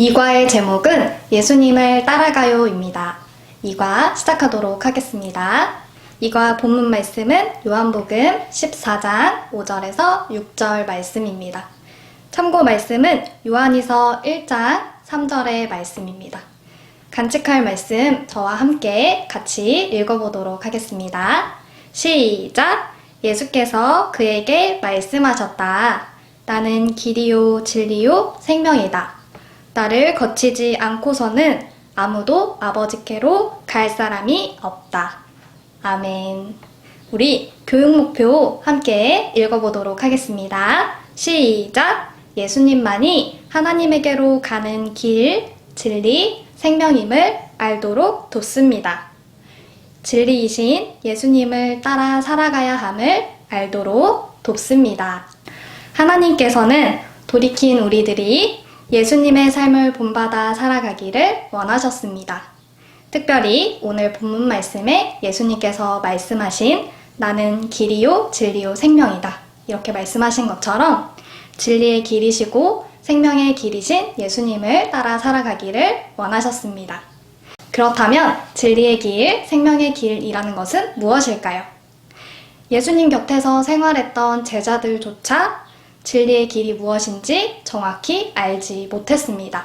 이과의 제목은 예수님을 따라가요입니다. 이과 시작하도록 하겠습니다. 이과 본문 말씀은 요한복음 14장 5절에서 6절 말씀입니다. 참고 말씀은 요한이서 1장 3절의 말씀입니다. 간직할 말씀 저와 함께 같이 읽어보도록 하겠습니다. 시작! 예수께서 그에게 말씀하셨다. 나는 길이요, 진리요, 생명이다. 나를 거치지 않고서는 아무도 아버지께로 갈 사람이 없다. 아멘. 우리 교육 목표 함께 읽어보도록 하겠습니다. 시작! 예수님만이 하나님에게로 가는 길, 진리, 생명임을 알도록 돕습니다. 진리이신 예수님을 따라 살아가야 함을 알도록 돕습니다. 하나님께서는 돌이킨 우리들이 예수님의 삶을 본받아 살아가기를 원하셨습니다. 특별히 오늘 본문 말씀에 예수님께서 말씀하신 나는 길이요, 진리요, 생명이다. 이렇게 말씀하신 것처럼 진리의 길이시고 생명의 길이신 예수님을 따라 살아가기를 원하셨습니다. 그렇다면 진리의 길, 생명의 길이라는 것은 무엇일까요? 예수님 곁에서 생활했던 제자들조차 진리의 길이 무엇인지 정확히 알지 못했습니다.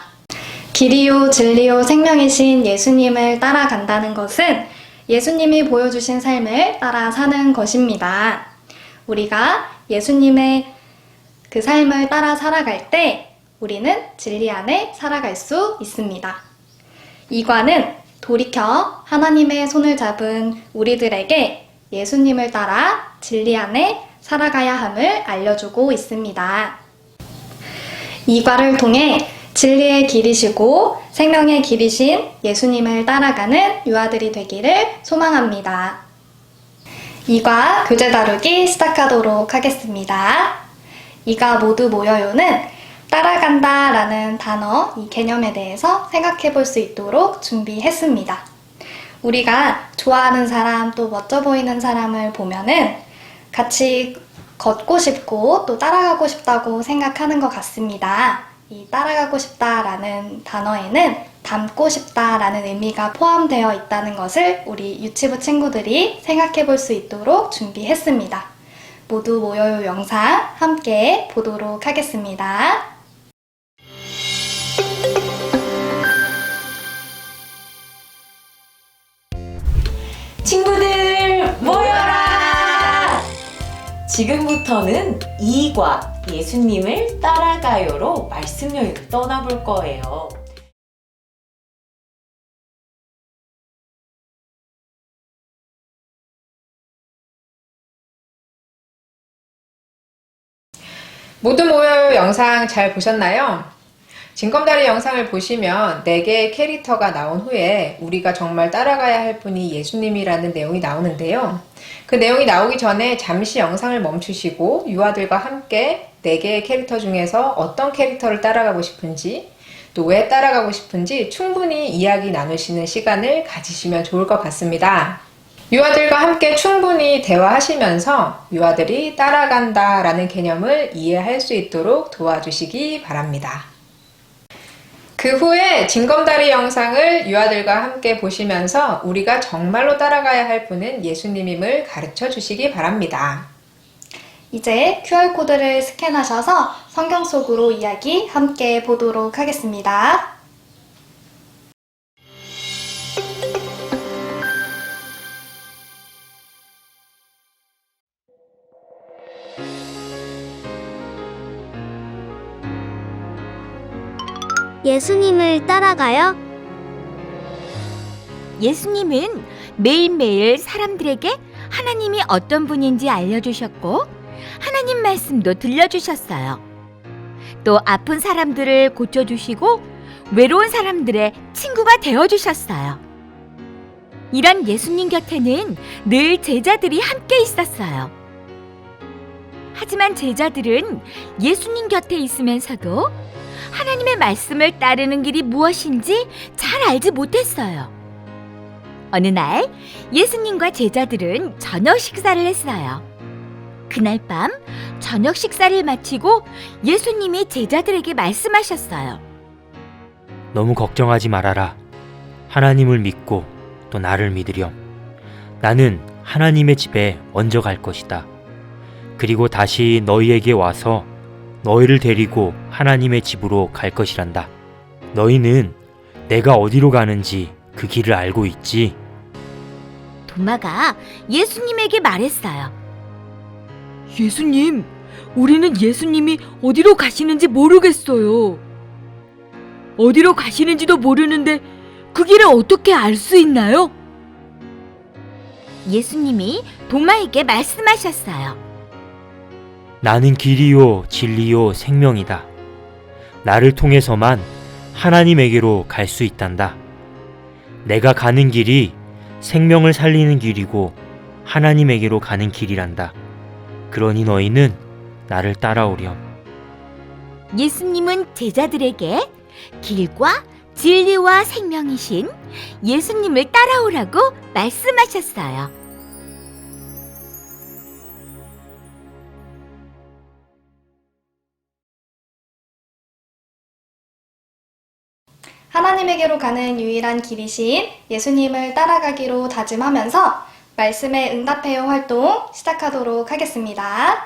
길이요, 진리요, 생명이신 예수님을 따라간다는 것은 예수님이 보여주신 삶을 따라 사는 것입니다. 우리가 예수님의 그 삶을 따라 살아갈 때 우리는 진리 안에 살아갈 수 있습니다. 이과는 돌이켜 하나님의 손을 잡은 우리들에게 예수님을 따라 진리 안에 살아가야 함을 알려주고 있습니다. 이과를 통해 진리의 길이시고 생명의 길이신 예수님을 따라가는 유아들이 되기를 소망합니다. 이과 교재 다루기 시작하도록 하겠습니다. 이가 모두 모여요는 따라간다 라는 단어, 이 개념에 대해서 생각해 볼 수 있도록 준비했습니다. 우리가 좋아하는 사람 또 멋져 보이는 사람을 보면은 같이 걷고 싶고 또 따라가고 싶다고 생각하는 것 같습니다. 이 따라가고 싶다라는 단어에는 닮고 싶다라는 의미가 포함되어 있다는 것을 우리 유치부 친구들이 생각해 볼 수 있도록 준비했습니다. 모두 모여요 영상 함께 보도록 하겠습니다. 지금부터는 이과 예수님을 따라가요로 말씀 여행을 떠나볼 거예요. 모두 모여요 영상 잘 보셨나요? 징검다리 영상을 보시면 4개의 캐릭터가 나온 후에 우리가 정말 따라가야 할 분이 예수님이라는 내용이 나오는데요. 그 내용이 나오기 전에 잠시 영상을 멈추시고 유아들과 함께 4개의 캐릭터 중에서 어떤 캐릭터를 따라가고 싶은지 또 왜 따라가고 싶은지 충분히 이야기 나누시는 시간을 가지시면 좋을 것 같습니다. 유아들과 함께 충분히 대화하시면서 유아들이 따라간다 라는 개념을 이해할 수 있도록 도와주시기 바랍니다. 그 후에 징검다리 영상을 유아들과 함께 보시면서 우리가 정말로 따라가야 할 분은 예수님임을 가르쳐 주시기 바랍니다. 이제 QR코드를 스캔하셔서 성경 속으로 이야기 함께 보도록 하겠습니다. 예수님을 따라가요? 예수님은 매일매일 사람들에게 하나님이 어떤 분인지 알려주셨고 하나님 말씀도 들려주셨어요. 또 아픈 사람들을 고쳐주시고 외로운 사람들의 친구가 되어주셨어요. 이런 예수님 곁에는 늘 제자들이 함께 있었어요. 하지만 제자들은 예수님 곁에 있으면서도 하나님의 말씀을 따르는 길이 무엇인지 잘 알지 못했어요. 어느 날 예수님과 제자들은 저녁 식사를 했어요. 그날 밤 저녁 식사를 마치고 예수님이 제자들에게 말씀하셨어요. 너무 걱정하지 말아라. 하나님을 믿고 또 나를 믿으렴. 나는 하나님의 집에 먼저 갈 것이다. 그리고 다시 너희에게 와서 너희를 데리고 하나님의 집으로 갈 것이란다. 너희는 내가 어디로 가는지 그 길을 알고 있지? 도마가 예수님에게 말했어요. 예수님, 우리는 예수님이 어디로 가시는지 모르겠어요. 어디로 가시는지도 모르는데 그 길을 어떻게 알 수 있나요? 예수님이 도마에게 말씀하셨어요. 나는 길이요, 진리요, 생명이다. 나를 통해서만 하나님에게로 갈 수 있단다. 내가 가는 길이 생명을 살리는 길이고 하나님에게로 가는 길이란다. 그러니 너희는 나를 따라오렴. 예수님은 제자들에게 길과 진리와 생명이신 예수님을 따라오라고 말씀하셨어요. 하나님에게로 가는 유일한 길이신 예수님을 따라가기로 다짐하면서 말씀에 응답해요 활동 시작하도록 하겠습니다.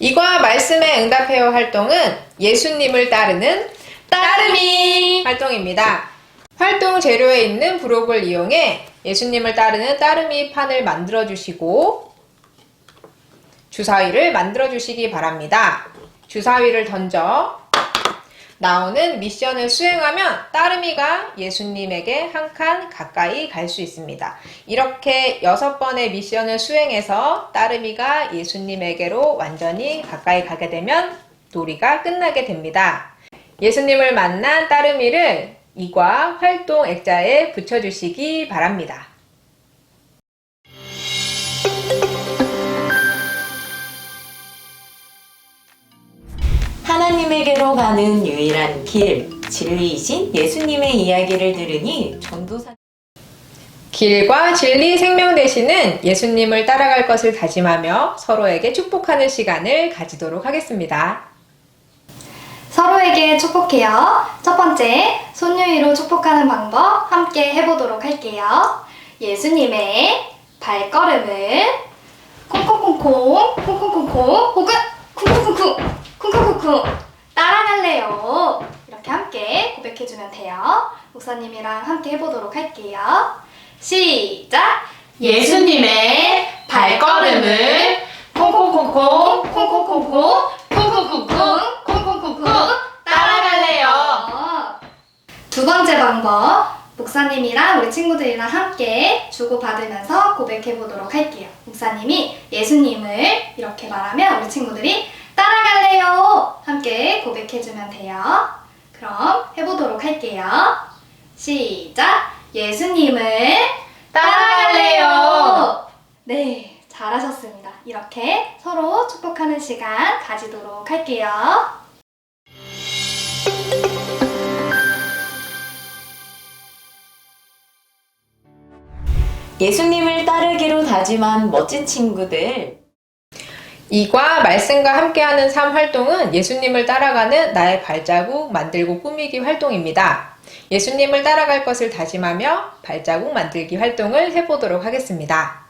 이과 말씀에 응답해요 활동은 예수님을 따르는 따르미 활동입니다. 활동 재료에 있는 부록을 이용해 예수님을 따르는 따르미 판을 만들어 주시고 주사위를 만들어 주시기 바랍니다. 주사위를 던져 나오는 미션을 수행하면 따르미가 예수님에게 한 칸 가까이 갈 수 있습니다. 이렇게 여섯 번의 미션을 수행해서 따르미가 예수님에게로 완전히 가까이 가게 되면 놀이가 끝나게 됩니다. 예수님을 만난 따르미를 이과 활동 액자에 붙여주시기 바랍니다. 하나님에게로 가는 유일한 길, 진리이신 예수님의 이야기를 들으니 전도사 길과 진리 생명 되시는 예수님을 따라갈 것을 다짐하며 서로에게 축복하는 시간을 가지도록 하겠습니다. 서로에게 축복해요. 첫 번째, 손유이로 축복하는 방법 함께 해보도록 할게요. 예수님의 발걸음을 콩콩콩콩, 콩콩콩콩, 혹은 쿵쿵쿵쿵, 쿵쿵쿵쿵 따라갈래요. 이렇게 함께 고백해주면 돼요. 목사님이랑 함께 해보도록 할게요. 시작! 예수님의 발걸음을 콩콩콩콩, 콩콩콩콩, 쿵쿵쿵쿵, 쿵쿵쿵쿵 따라갈래요. 두 번째 방법. 목사님이랑 우리 친구들이랑 함께 주고받으면서 고백해 보도록 할게요. 목사님이 예수님을 이렇게 말하면 우리 친구들이 따라갈래요. 함께 고백해 주면 돼요. 그럼 해보도록 할게요. 시작. 예수님을 따라갈래요. 네, 잘하셨습니다. 이렇게 서로 축복하는 시간 가지도록 할게요. 예수님을 따르기로 다짐한 멋진 친구들 이과 말씀과 함께하는 삶 활동은 예수님을 따라가는 나의 발자국 만들고 꾸미기 활동입니다. 예수님을 따라갈 것을 다짐하며 발자국 만들기 활동을 해보도록 하겠습니다.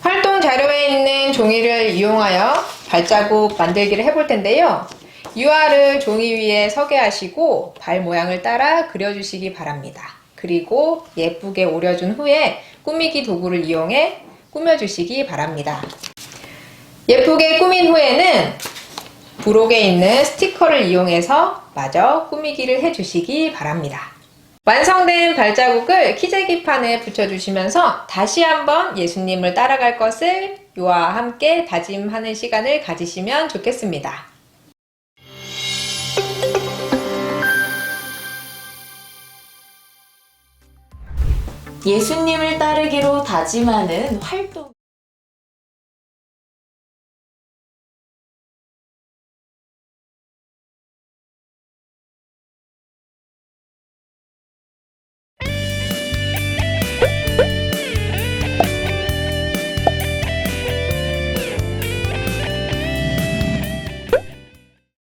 활동 자료에 있는 종이를 이용하여 발자국 만들기를 해볼 텐데요. 유화를 종이 위에 서게 하시고 발 모양을 따라 그려주시기 바랍니다. 그리고 예쁘게 오려준 후에 꾸미기 도구를 이용해 꾸며주시기 바랍니다. 예쁘게 꾸민 후에는 부록에 있는 스티커를 이용해서 마저 꾸미기를 해주시기 바랍니다. 완성된 발자국을 키재기판에 붙여주시면서 다시 한번 예수님을 따라갈 것을 요와 함께 다짐하는 시간을 가지시면 좋겠습니다. 예수님을 따르기로 다짐하는 활동